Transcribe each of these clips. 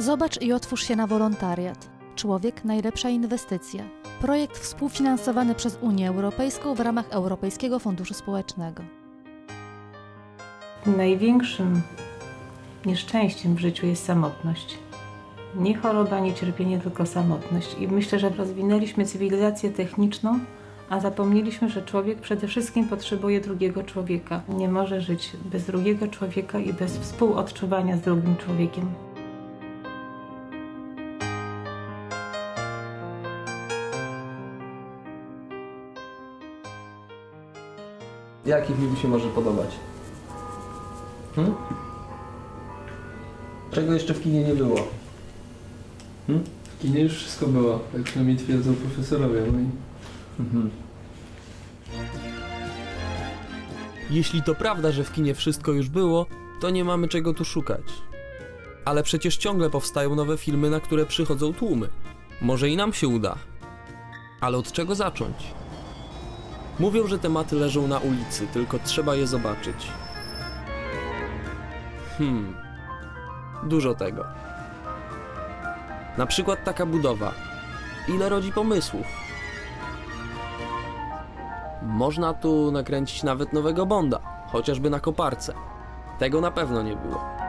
Zobacz i otwórz się na wolontariat. Człowiek najlepsza inwestycja. Projekt współfinansowany przez Unię Europejską w ramach Europejskiego Funduszu Społecznego. Największym nieszczęściem w życiu jest samotność. Nie choroba, nie cierpienie, tylko samotność. I myślę, że rozwinęliśmy cywilizację techniczną, a zapomnieliśmy, że człowiek przede wszystkim potrzebuje drugiego człowieka. Nie może żyć bez drugiego człowieka i bez współodczuwania z drugim człowiekiem. Jaki film się może podobać? Hmm? Czego jeszcze w kinie nie było? Hmm? W kinie już wszystko było, jak przynajmniej twierdzą profesorowie moi. Mhm. Jeśli to prawda, że w kinie wszystko już było, to nie mamy czego tu szukać. Ale przecież ciągle powstają nowe filmy, na które przychodzą tłumy. Może i nam się uda. Ale od czego zacząć? Mówią, że tematy leżą na ulicy, tylko trzeba je zobaczyć. Hmm. Dużo tego. Na przykład taka budowa. Ile rodzi pomysłów? Można tu nakręcić nawet nowego Bonda, chociażby na koparce. Tego na pewno nie było.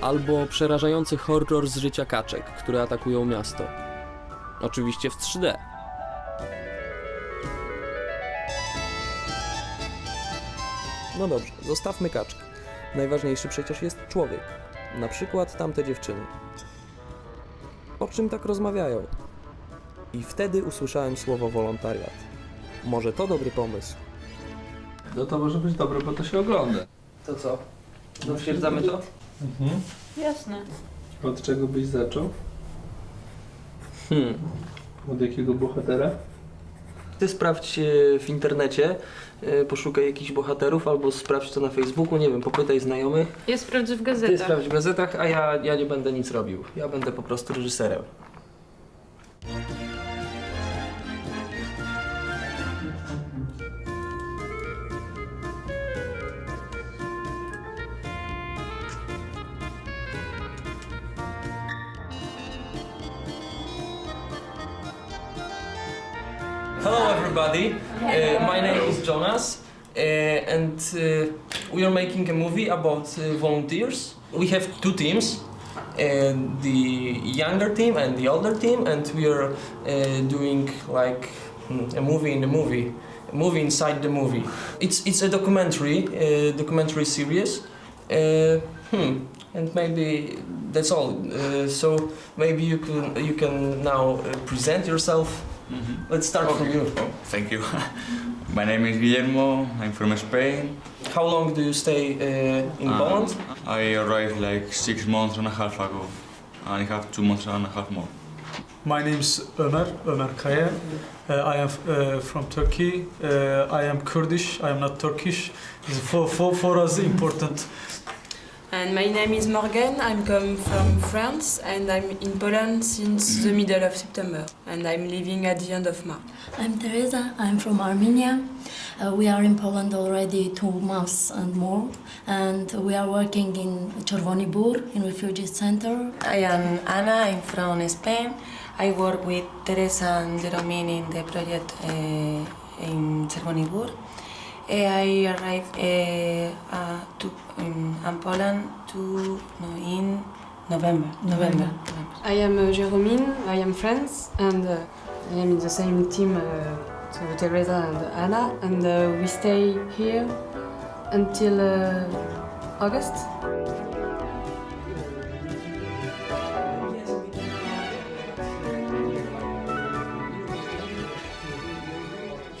Albo przerażający horror z życia kaczek, które atakują miasto. Oczywiście w 3D. No dobrze, zostawmy kaczkę. Najważniejszy przecież jest człowiek. Na przykład tamte dziewczyny o czym tak rozmawiają. I wtedy usłyszałem słowo wolontariat. Może to dobry pomysł. No to może być dobre, bo to się ogląda. To co? Potwierdzamy to? Mhm. Jasne. Od czego byś zaczął? Hmm. Od jakiego bohatera? Ty sprawdź e, w internecie, e, poszukaj jakichś bohaterów albo sprawdź to na Facebooku, nie wiem, popytaj znajomych. Ja sprawdzę w Ty gazetach. sprawdź w gazetach, a ja, ja nie będę nic robił. Ja będę po prostu reżyserem. Jonas, uh, and uh, we are making a movie about uh, volunteers. We have two teams, uh, the younger team and the older team, and we are uh, doing like hmm, a movie in the movie, a movie inside the movie. It's it's a documentary, uh, documentary series. Uh, hmm, and maybe that's all. Uh, so maybe you can you can now uh, present yourself. Let's start from you. Thank you. My name is Guillermo. I'm from Spain. How long do you stay uh, in Uh, Poland? I arrived like six months and a half ago, and I have two months and a half more. My name is Ömer, Ömer Kaya. Uh, I am uh, from Turkey. Uh, I am Kurdish, I am not Turkish. It's for, for, for us important. And my name is Morgan. I'm come from France and I'm in Poland since the middle of September. And I'm leaving at the end of March. I'm Teresa. I'm from Armenia. Uh, we are in Poland already two months and more, and we are working in Czerwony Bór in refugee center. I am Ana, I'm from Spain. I work with Teresa and Jeromine in the project uh, in Cervonibur. Uh, I arrived uh, uh, to in, in Poland to, no, in November. November. I am uh, Jérôme, I am France and uh, I am in the same team uh, Teresa and Anna and uh, we stay here until uh, August.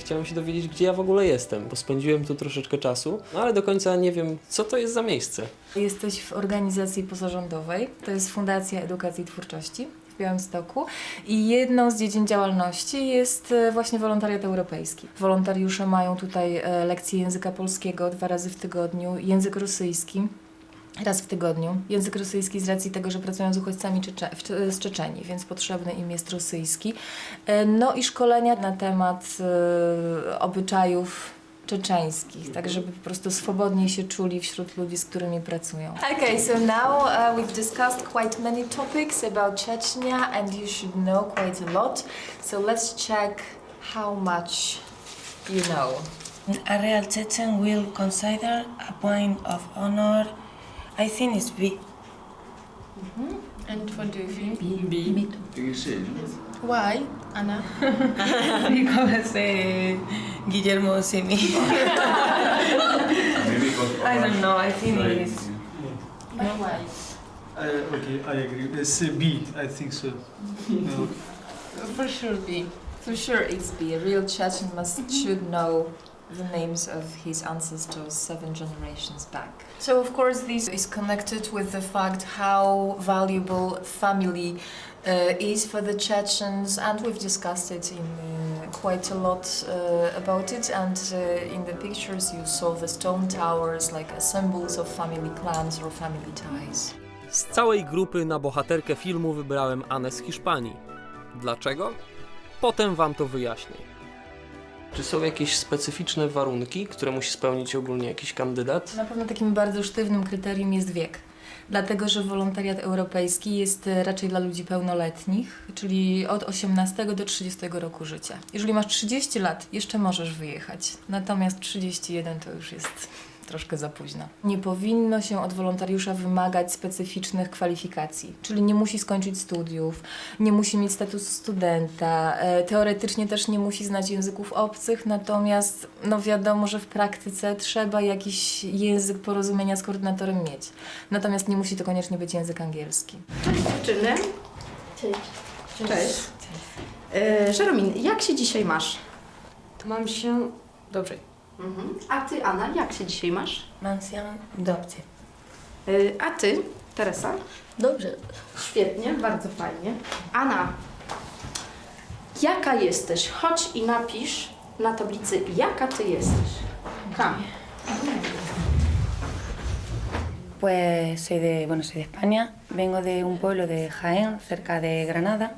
Chciałem się dowiedzieć, gdzie ja w ogóle jestem, bo spędziłem tu troszeczkę czasu, no ale do końca nie wiem, co to jest za miejsce. Jesteś w organizacji pozarządowej, to jest Fundacja Edukacji i Twórczości w Białymstoku i jedną z dziedzin działalności jest e, właśnie wolontariat europejski. Wolontariusze mają tutaj e, lekcje języka polskiego dwa razy w tygodniu, język rosyjski raz w tygodniu. Język rosyjski z racji tego, że pracują z uchodźcami Czecze- z Czeczenii, więc potrzebny im jest rosyjski. E, No i szkolenia na temat e, obyczajów czeczeńskich, tak żeby po prostu swobodniej się czuli wśród ludzi, z którymi pracują. Okay, so now uh, we've discussed quite many topics about Chechnya and you should know quite a lot. So let's check how much you know. A real Chechen will consider a point of honor, I think it's B. And what do you think? B B Do you say? Why, Anna? because uh, Guillermo see me. I don't know, I think it's... Why? Uh, okay, I agree. It's uh, B, I think so. No. For sure B. For sure it's B. A real Chechen must should know the names of his ancestors seven generations back. So of course this is connected with the fact how valuable family uh, is for the Chechens and we've discussed it in uh, quite a lot uh, about it and uh, in the pictures you saw the stone towers like uh, symbols of family clans or family ties. Z całej grupy na bohaterkę filmu wybrałem Anę z Hiszpanii. Dlaczego? Potem wam to wyjaśnię. Czy są jakieś specyficzne warunki, które musi spełnić ogólnie jakiś kandydat? Na pewno takim bardzo sztywnym kryterium jest wiek. Dlatego, że wolontariat europejski jest e, raczej dla ludzi pełnoletnich, czyli od 18 do 30 roku życia. Jeżeli masz 30 lat, jeszcze możesz wyjechać, natomiast 31 to już jest troszkę za późno. Nie powinno się od wolontariusza wymagać specyficznych kwalifikacji, czyli nie musi skończyć studiów, nie musi mieć statusu studenta, e, teoretycznie też nie musi znać języków obcych, natomiast no wiadomo, że w praktyce trzeba jakiś język porozumienia z koordynatorem mieć. Natomiast nie musi to koniecznie być język angielski. Dziewczyny. Cześć. Cześć. E, Żeromin, jak się dzisiaj masz? Mam się dobrze. Mhm. A ty, Anna, jak się dzisiaj masz? Się dobrze. E, a ty, Teresa? Dobrze. Świetnie, bardzo fajnie. Anna, jaka jesteś? Chodź i napisz na tablicy, jaka ty jesteś. Ha. Pues soy de, bueno, soy de España, vengo de un pueblo de Jaén, cerca de Granada,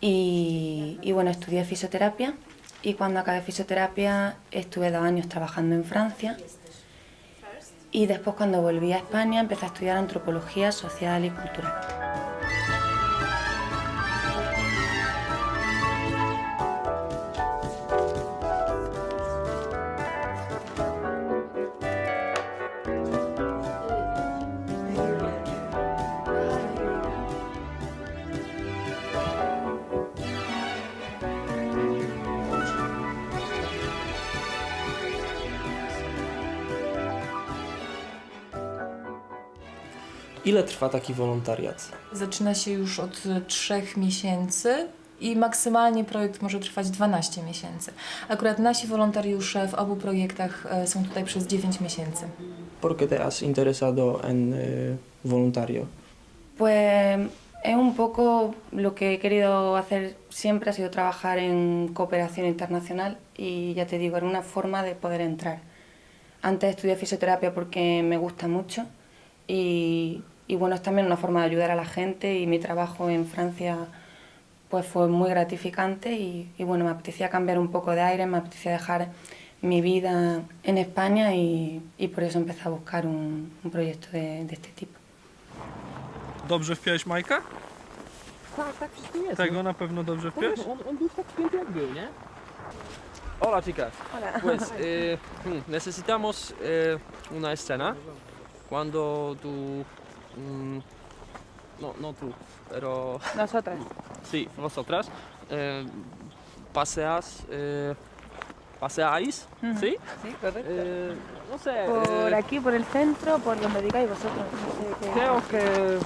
y, y bueno, estudié fisioterapia y cuando acabé fisioterapia estuve dos años trabajando en Francia y después cuando volví a España empecé a estudiar antropología social y cultural. Ile trwa taki wolontariat? Zaczyna się już od e, trzech miesięcy i maksymalnie projekt może trwać 12 miesięcy. Akurat nasi wolontariusze w obu projektach e, są tutaj przez 9 miesięcy. ¿Por qué te has interesado en eh, voluntario? Pues es un poco lo que he querido hacer siempre, ha sido trabajar en cooperación internacional y ya te digo, era una forma de poder entrar. Antes estudié fisioterapia porque me gusta mucho y, y bueno, es también una forma de ayudar a la gente y mi trabajo en Francia pues fue muy gratificante y, y bueno, me apetecía cambiar un poco de aire, me apetecía dejar mi vida en España y, y por eso empecé a buscar un, un proyecto de, de este tipo. Dobrze wpiąłeś Majka? Tak, tak, wszystko jest. Tego na pewno dobrze wpiąłeś? On, on był tak święty jak był, nie? Hola chicas. Hola. Pues eh, hmm, necesitamos eh, una escena cuando tú, mm, no, no tú, pero Nosotras. sí, vosotras eh, paseas, eh, paseáis, ¿sí? Sí, correcto. Eh, no sé. Por aquí, por el centro, por donde digáis vosotros. No sé qué- creo que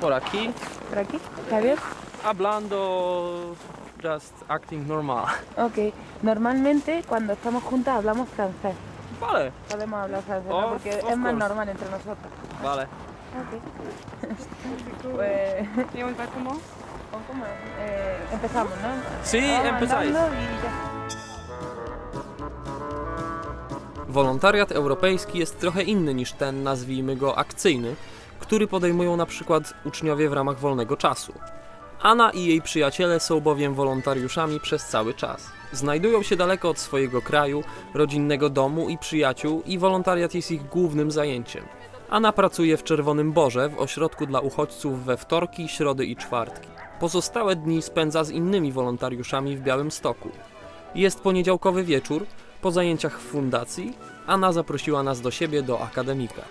por aquí, ¿Por aquí? ¿Está bien? hablando, just acting normal. Ok. Normalmente cuando estamos juntas hablamos francés. Vale, Podemos hablar francés, porque es más normal entre nosotros. vale. Ok. pues... ¿Y cómo? ¿Cómo? Eh, empezamos, ¿no? Sí, Vamos empezáis. andando y. Wolontariat europejski jest trochę inny niż ten, nazwijmy go akcyjny, który podejmują na przykład uczniowie w ramach wolnego czasu. Anna i jej przyjaciele są bowiem wolontariuszami przez cały czas. Znajdują się daleko od swojego kraju, rodzinnego domu i przyjaciół i wolontariat jest ich głównym zajęciem. Anna pracuje w Czerwonym Borze w ośrodku dla uchodźców we wtorki, środy i czwartki. Pozostałe dni spędza z innymi wolontariuszami w Białymstoku. Jest poniedziałkowy wieczór, po zajęciach w fundacji, Anna zaprosiła nas do siebie do akademika.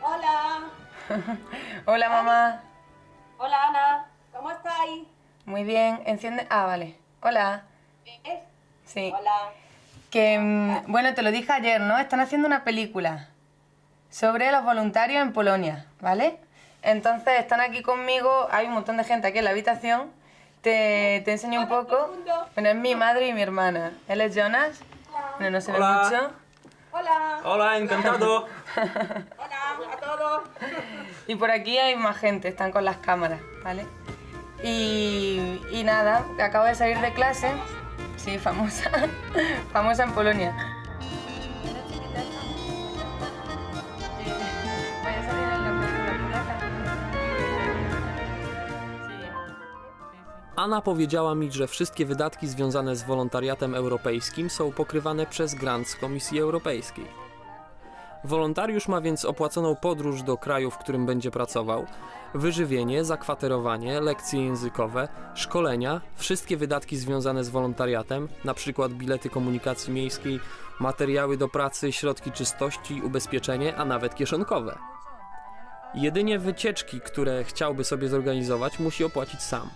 Hola. Hola, mamá. Hola, Ana. ¿Cómo estáis? Muy bien. Enciende. Ah, vale. Hola. ¿Ves? Sí. Hola. Que, mm, bueno, te lo dije ayer, ¿no? Están haciendo una película sobre los voluntarios en Polonia, ¿vale? Entonces están aquí conmigo, hay un montón de gente aquí en la habitación. Te, te enseño un poco. Bueno, es mi madre y mi hermana. Él es Jonas. Bueno, no se ve Hola. mucho. Hola. Hola, encantado! Hola a todos. Y por aquí hay más gente, están con las cámaras, ¿vale? Y, y nada, acabo de salir de clase. Sí, famosa. famosa en Polonia. Anna powiedziała mi, że wszystkie wydatki związane z wolontariatem europejskim są pokrywane przez grant z Komisji Europejskiej. Wolontariusz ma więc opłaconą podróż do kraju, w którym będzie pracował, wyżywienie, zakwaterowanie, lekcje językowe, szkolenia, wszystkie wydatki związane z wolontariatem, np. bilety komunikacji miejskiej, materiały do pracy, środki czystości, ubezpieczenie, a nawet kieszonkowe. Jedynie wycieczki, które chciałby sobie zorganizować, musi opłacić sam.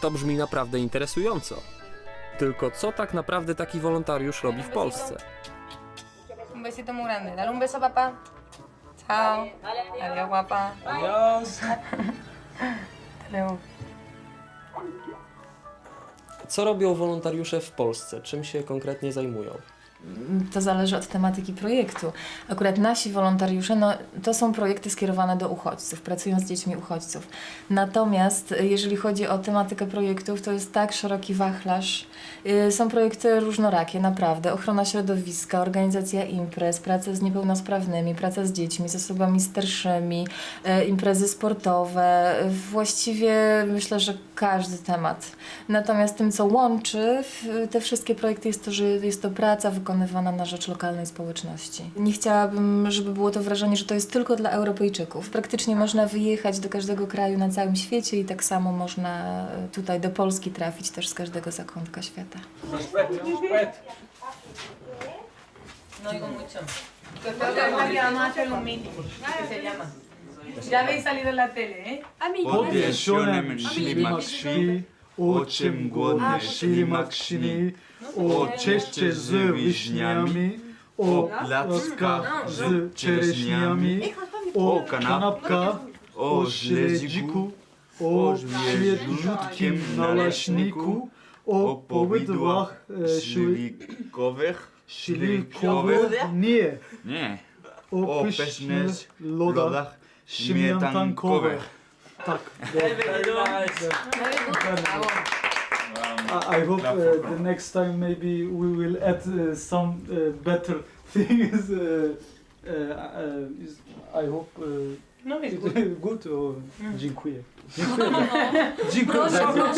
To brzmi naprawdę interesująco. Tylko co tak naprawdę taki wolontariusz robi w Polsce? Un besito muy grande. Dale un beso a papá. Chao. Adiós, guapa. Adiós. Hasta luego. Co robią wolontariusze w Polsce? Czym się konkretnie zajmują? To zależy od tematyki projektu. Akurat nasi wolontariusze, no, to są projekty skierowane do uchodźców, pracują z dziećmi uchodźców. Natomiast y, jeżeli chodzi o tematykę projektów, to jest tak szeroki wachlarz. Y, Są projekty różnorakie, naprawdę. Ochrona środowiska, organizacja imprez, praca z niepełnosprawnymi, praca z dziećmi, z osobami starszymi, y, imprezy sportowe. Właściwie myślę, że każdy temat. Natomiast tym, co łączy te wszystkie projekty, jest to, że jest to praca wykonywana na rzecz lokalnej społeczności. Nie chciałabym, żeby było to wrażenie, że to jest tylko dla Europejczyków. Praktycznie można wyjechać do każdego kraju na całym świecie i tak samo można e, tutaj do Polski trafić też z każdego zakątka świata. No digo mucho. A. Ya habéis salido en la tele, ¿eh? Ślimak śpi, o czym głodny ślimak śni, o cieście z wiśniami, o plackach z czereśniami, o kanapkach, o śledziku, o świeżutkim naleśniku, o powidłach e, ślikowych, ślikowych, nie, Nie. o pysznych lodach śmietankowych. Tak. Very nice. I, I hope uh, the next time maybe we will add uh, some uh, better things. Uh, uh, uh, I hope. Uh, No, it's good. good or dziękuję. Dziękuję. Dziękuję bardzo.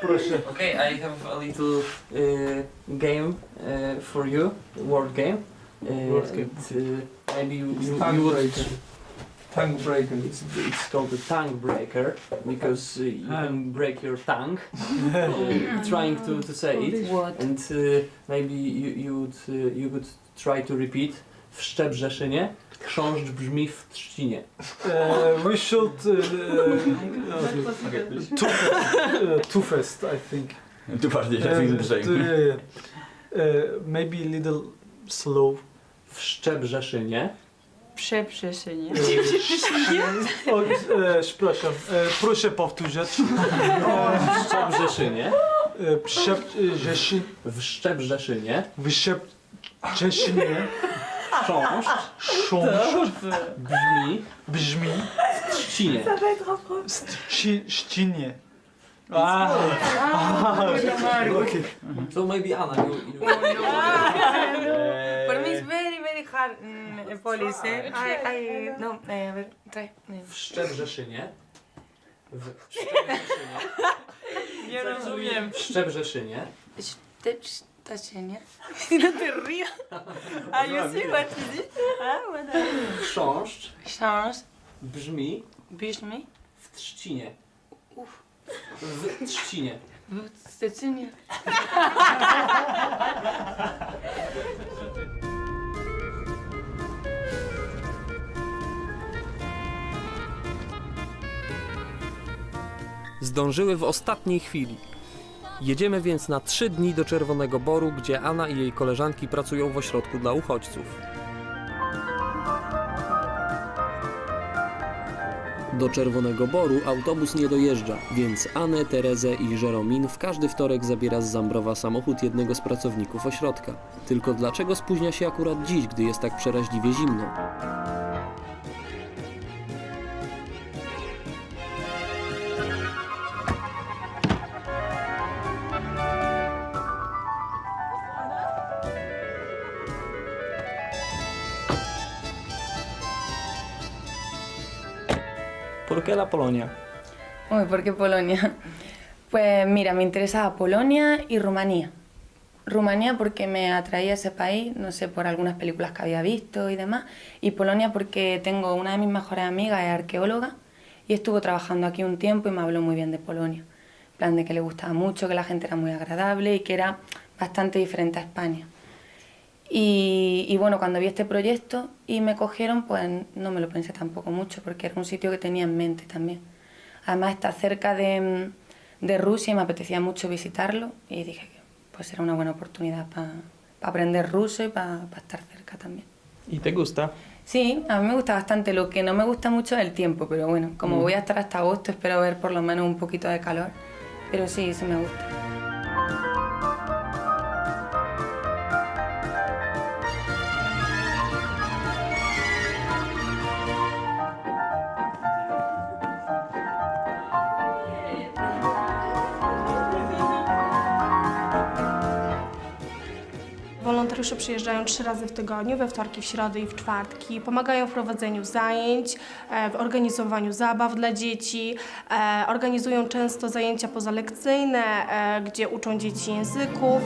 Proszę. Okay, I have a little uh, game uh, for you, word game. Uh, Word game. and, uh, maybe you, you, you would breaker. Tongue breaker. It's, it's called a tongue breaker because uh, you can break your tongue uh, trying to, to say it. And uh, maybe you, you would uh, you could try to repeat. W Szczebrzeszynie chrząszcz brzmi w trzcinie. Uh, we should. Uh, uh, too, fast, uh, too fast, I think. Tu bardziej Uh, to- yeah, yeah. Uh, maybe a little slow. W Szczebrzeszynie Przeprzeszenie. O, e, przepraszam, e, proszę powtórzyć. w Szczebrzeszynie E, Przeprzeszynie. w Szczebrzeszynie Przeprzeszynie. chrząszcz Chrząszcz brzmi brzmi w trzcinie. ści- ścinie. So maybe Anna, you, you dejar mm, polis, ¿eh? Ay, ay, no, eh, a ver, trae. W Szczebrzeszynie. W Szczebrzeszynie. Nie rozumiem. W Szczebrzeszynie. Szczebrzeszynie. No te rías. Ah, yo sí, what you did? Ah, bueno. Chrząszcz Książ, brzmi brzmi w trzcinie. W trzcinie. w Szczecinie. Zdążyły w ostatniej chwili. Jedziemy więc na trzy dni do Czerwonego Boru, gdzie Anna i jej koleżanki pracują w ośrodku dla uchodźców. Do Czerwonego Boru autobus nie dojeżdża, więc Anę, Terezę i Żeromin w każdy wtorek zabiera z Zambrowa samochód jednego z pracowników ośrodka. Tylko dlaczego spóźnia się akurat dziś, gdy jest tak przeraźliwie zimno? La Polonia? ¿por qué Polonia? Pues mira, me interesaba Polonia y Rumanía. Rumanía porque me atraía ese país, no sé, por algunas películas que había visto y demás. Y Polonia porque tengo una de mis mejores amigas, es arqueóloga, y estuvo trabajando aquí un tiempo y me habló muy bien de Polonia. Plan de que le gustaba mucho, que la gente era muy agradable y que era bastante diferente a España. Y, y bueno, cuando vi este proyecto y me cogieron, pues no me lo pensé tampoco mucho, porque era un sitio que tenía en mente también. Además está cerca de, de Rusia y me apetecía mucho visitarlo y dije que pues era una buena oportunidad para aprender ruso y para estar cerca también. ¿Y te gusta? Sí, a mí me gusta bastante. Lo que no me gusta mucho es el tiempo, pero bueno, como Mm. voy a estar hasta agosto, espero ver por lo menos un poquito de calor. Pero sí, sí me gusta. Wolontariusze przyjeżdżają trzy razy w tygodniu, we wtorki, w środy i w czwartki. Pomagają w prowadzeniu zajęć, e, w organizowaniu zabaw dla dzieci. e, Organizują często zajęcia pozalekcyjne, e, gdzie uczą dzieci języków.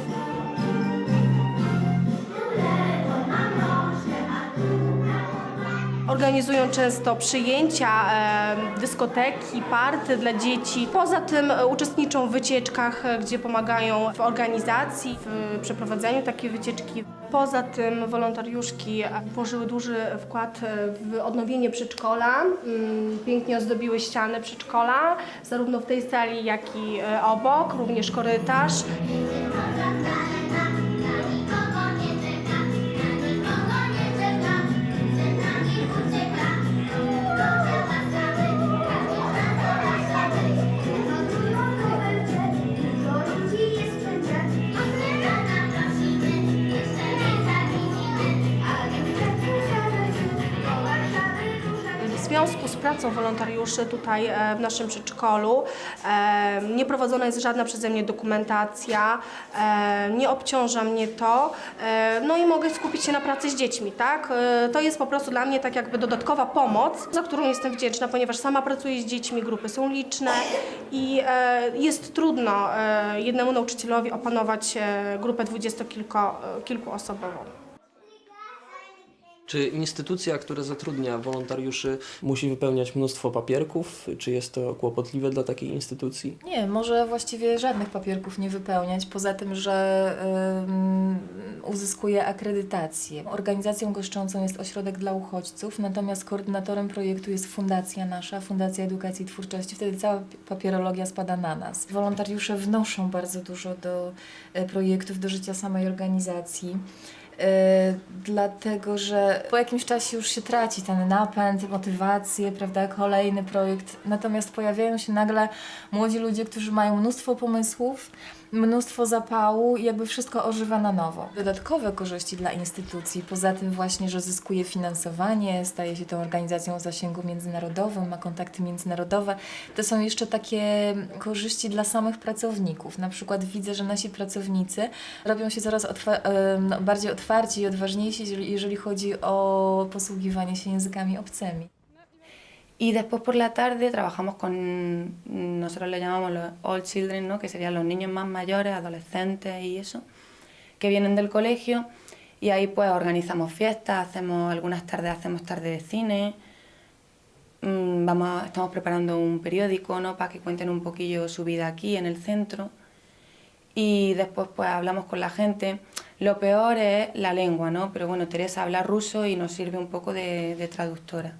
Organizują często przyjęcia, e, dyskoteki, party dla dzieci. Poza tym e, uczestniczą w wycieczkach, e, gdzie pomagają w organizacji, w przeprowadzeniu takiej wycieczki. Poza tym wolontariuszki włożyły duży wkład w odnowienie przedszkola. Mm, Pięknie ozdobiły ściany przedszkola, zarówno w tej sali, jak i obok, również korytarz. Pracą wolontariuszy tutaj e, w naszym przedszkolu e, nie prowadzona jest żadna przeze mnie dokumentacja, e, nie obciąża mnie to, no i mogę skupić się na pracy z dziećmi, tak? To jest po prostu dla mnie tak jakby dodatkowa pomoc, za którą jestem wdzięczna, ponieważ sama pracuję z dziećmi, grupy są liczne i jest trudno jednemu nauczycielowi opanować grupę dwudziestokilkuosobową. Czy instytucja, która zatrudnia wolontariuszy, musi wypełniać mnóstwo papierków? Czy jest to kłopotliwe dla takiej instytucji? Nie, może właściwie żadnych papierków nie wypełniać, poza tym, że uzyskuje akredytację. Organizacją goszczącą jest Ośrodek dla Uchodźców, natomiast koordynatorem projektu jest fundacja nasza, Fundacja Edukacji i Twórczości. Wtedy cała papierologia spada na nas. Wolontariusze wnoszą bardzo dużo do e, projektów, do życia samej organizacji. E, dlatego, że po jakimś czasie już się traci ten napęd, motywację, prawda, kolejny projekt. Natomiast pojawiają się nagle młodzi ludzie, którzy mają mnóstwo pomysłów, mnóstwo zapału i jakby wszystko ożywa na nowo. Dodatkowe korzyści dla instytucji, poza tym właśnie, że zyskuje finansowanie, staje się tą organizacją o zasięgu międzynarodowym, ma kontakty międzynarodowe, to są jeszcze takie korzyści dla samych pracowników. Na przykład widzę, że nasi pracownicy robią się coraz otwa- no, bardziej otwarci i odważniejsi, jeżeli chodzi o posługiwanie się językami obcymi. Y después por la tarde trabajamos con, nosotros le llamamos los old children, ¿no? que serían los niños más mayores, adolescentes y eso, que vienen del colegio y ahí pues organizamos fiestas, hacemos algunas tardes, hacemos tarde de cine, mm, vamos, estamos preparando un periódico ¿no? para que cuenten un poquillo su vida aquí en el centro y después pues hablamos con la gente. Lo peor es la lengua, ¿no? Pero bueno, Teresa habla ruso y nos sirve un poco de traductora.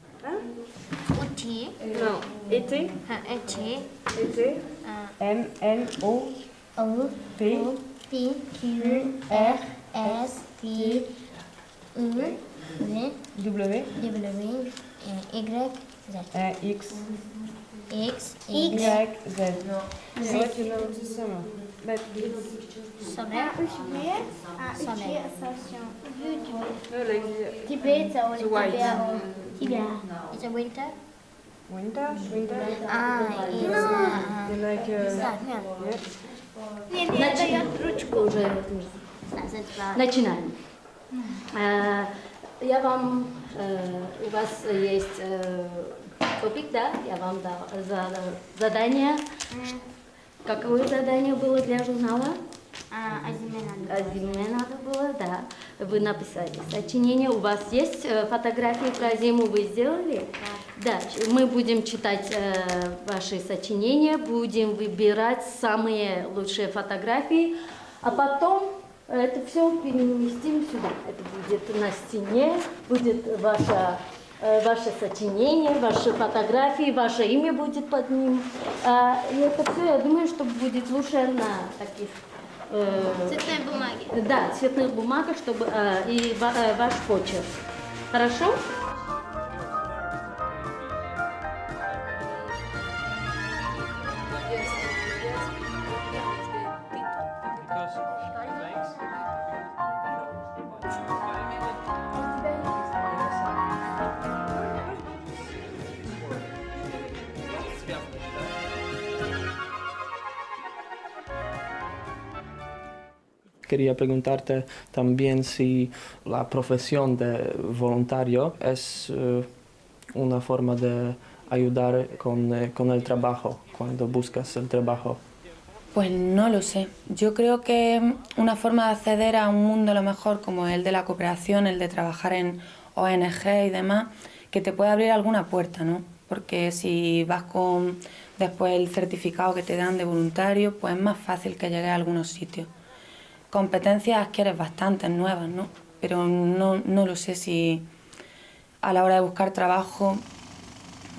Outil. Non. Été. Ah, été. Été. Ah. M, N, O. O. P. P. Q. R. S. T. U. V. W. W. Y. Z. E, X. X. Y, Z. Z. Ouais, tu l'as aussi ça, moi. Bah, Sommer. Sommer. no, like the- Tibet or the white. Tibia. It's a winter. Winter. Ah, it's uh, You like uh, Samian. yeah. Начи- ручку уже. Начинаем. Э, Я вам, э, у вас есть э, топик, да? Я вам дал за- задание. Какое задание было для журнала? А, а зиме надо А зиме надо было, да. Вы написали сочинение. У вас есть э, фотографии про зиму вы сделали? Да. Мы будем читать э, ваши сочинения, будем выбирать самые лучшие фотографии, а потом это все переместим сюда. Это будет на стене, будет ваше, э, ваше сочинение, ваши фотографии, ваше имя будет под ним. А, и это все, я думаю, что будет лучше на таких э, Цветной бумаги. да, цветных бумагах, чтобы э, и ва- ваш почерк. Хорошо? Quería preguntarte también si la profesión de voluntario es eh, una forma de ayudar con, eh, con el trabajo, cuando buscas el trabajo. Pues no lo sé. Yo creo que una forma de acceder a un mundo a lo mejor como el de la cooperación, el de trabajar en ONG y demás, que te puede abrir alguna puerta, ¿no? Porque si vas con después el certificado que te dan de voluntario, pues es más fácil que llegues a algunos sitios. Competencias adquieres bastantes nuevas, ¿no? Pero no, no lo sé si a la hora de buscar trabajo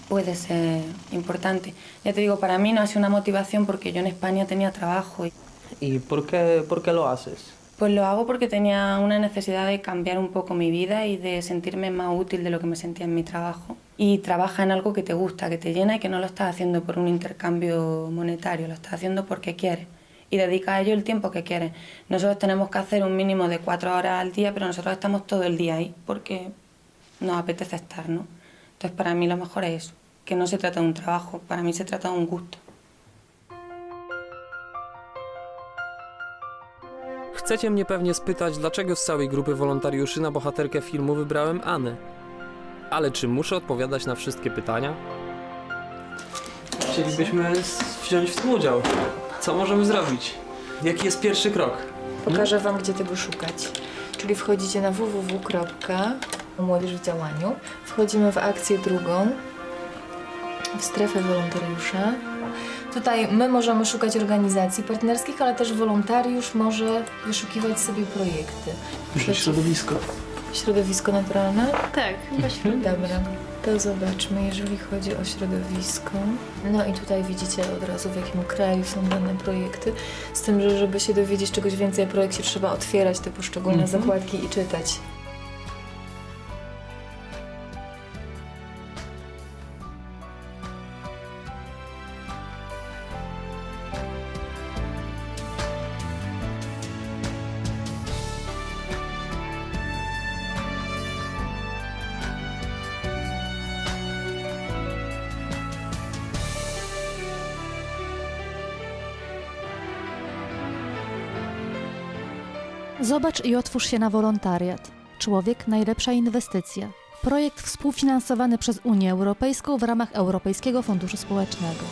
puede ser importante. Ya te digo, para mí no ha sido una motivación porque yo en España tenía trabajo. y- ¿Y por qué, por qué lo haces? Pues lo hago porque tenía una necesidad de cambiar un poco mi vida y de sentirme más útil de lo que me sentía en mi trabajo. Y trabaja en algo que te gusta, que te llena y que no lo estás haciendo por un intercambio monetario, lo estás haciendo porque quieres. Y dedica a ello el tiempo que quieres. Nosotros tenemos que hacer un mínimo de cuatro horas al día, pero nosotros estamos todo el día ahí porque nos apetece estar, ¿no? Entonces para mí lo mejor es eso, que no se trata de un trabajo, para mí se trata de un gusto. Chcecie mnie pewnie spytać, dlaczego z całej grupy wolontariuszy na bohaterkę filmu wybrałem Anę. Ale czy muszę odpowiadać na wszystkie pytania? Chcielibyśmy wziąć w tym udział. Co możemy zrobić? Jaki jest pierwszy krok? Pokażę Wam, gdzie tego szukać. Czyli wchodzicie na www.młodzież w działaniu. Wchodzimy w akcję drugą, w strefę wolontariusza. Tutaj my możemy szukać organizacji partnerskich, ale też wolontariusz może wyszukiwać sobie projekty. Już środowisko. Środowisko naturalne? Tak, chyba Dobra, to zobaczmy, jeżeli chodzi o środowisko. No i tutaj widzicie od razu w jakim kraju są dane projekty. Z tym, że żeby się dowiedzieć czegoś więcej o projekcie, trzeba otwierać te poszczególne Mhm. zakładki i czytać. Zobacz i otwórz się na wolontariat. Człowiek najlepsza inwestycja. Projekt współfinansowany przez Unię Europejską w ramach Europejskiego Funduszu Społecznego.